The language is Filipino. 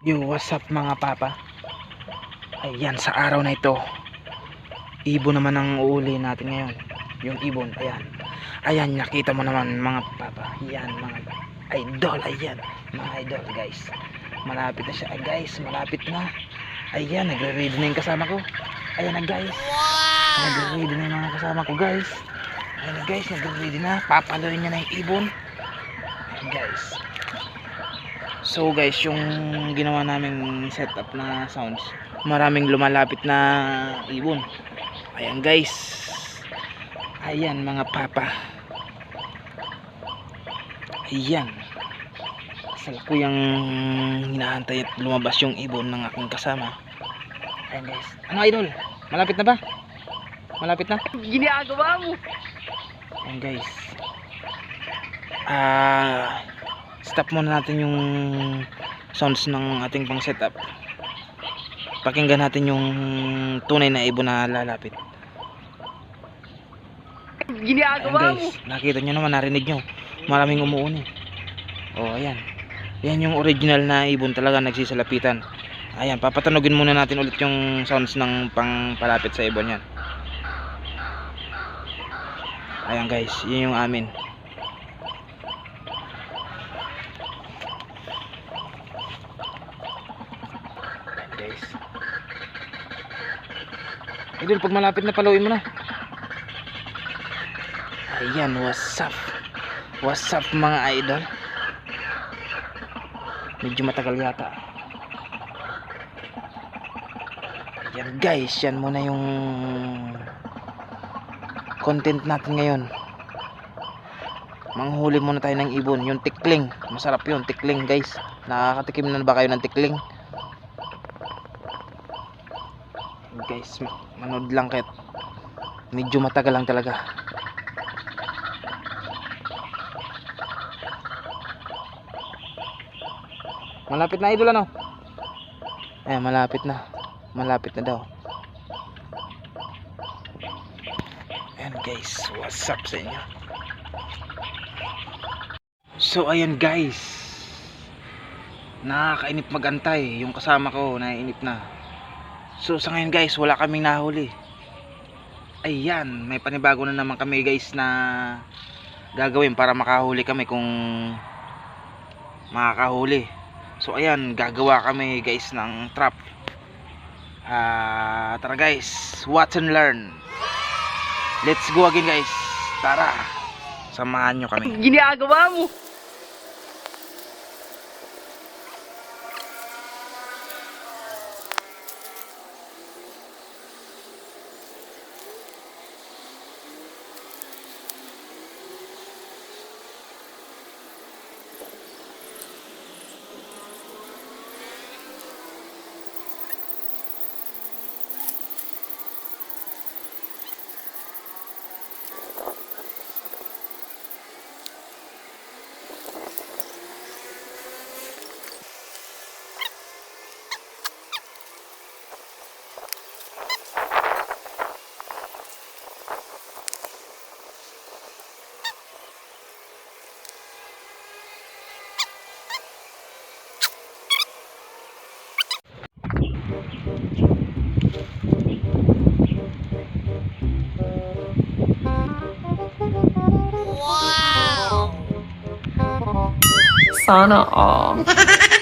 Yo, what's up mga papa? Ayan, sa araw na ito, ibon naman ang uuli natin ngayon. Yung ibon, ayan. Ayan, nakita mo naman mga papa. Ayan, mga idol, ayan. Mga idol, guys. Malapit na siya, Ay, guys. Malapit na. Ayan, nagre-ready na yung kasama ko. Ayan na, guys. Nagre-ready na yung mga kasama ko, guys. Ayan na, guys. Nagre-ready na. Papalorin niya na yung ibon. Ayan, guys. So guys, yung ginawa naming setup na sounds, maraming lumalapit na ibon. Ayan guys. Ayan mga papa. Ayan. Salako yung hinahantay at lumabas yung ibon ng aking kasama. Ayan guys. Ano idol? Malapit na ba? Malapit na? Ginagawa mo. Ayan guys. Ah, stop muna natin yung sounds ng ating pang setup. Pakinggan natin yung tunay na ibon na lalapit. Ginagawa mo. guys, nakita nyo naman, narinig nyo. Maraming umuuni. Oh, ayan. Yan yung original na ibon talaga nagsisalapitan. Ayan, papatanugin muna natin ulit yung sounds ng pang palapit sa ibon yan. Ayan guys, yun yung amin. Guys. Idol, pag malapit na paluin mo na. Ayan, what's up? What's up mga idol? Medyo matagal yata. Yan guys, yan muna yung content natin ngayon. Manghuli muna tayo ng ibon, yung tikling. Masarap yun, tikling guys. Nakakatikim na ba kayo ng tikling? Guys, manood lang kahit medyo matagal lang talaga. Malapit na idol ano? Eh, malapit na. Malapit na daw. Ayan guys, what's up sa inyo? So ayan guys. Nakakainip magantay. Yung kasama ko, naiinip na. So sa ngayon guys, wala kaming nahuli. Ayan, may panibago na naman kami guys na gagawin para makahuli kami kung makakahuli. So ayan, gagawa kami guys ng trap. Ah, tara guys, watch and learn. Let's go again guys. Tara. Samahan nyo kami. Ginagawa mo. Sana all.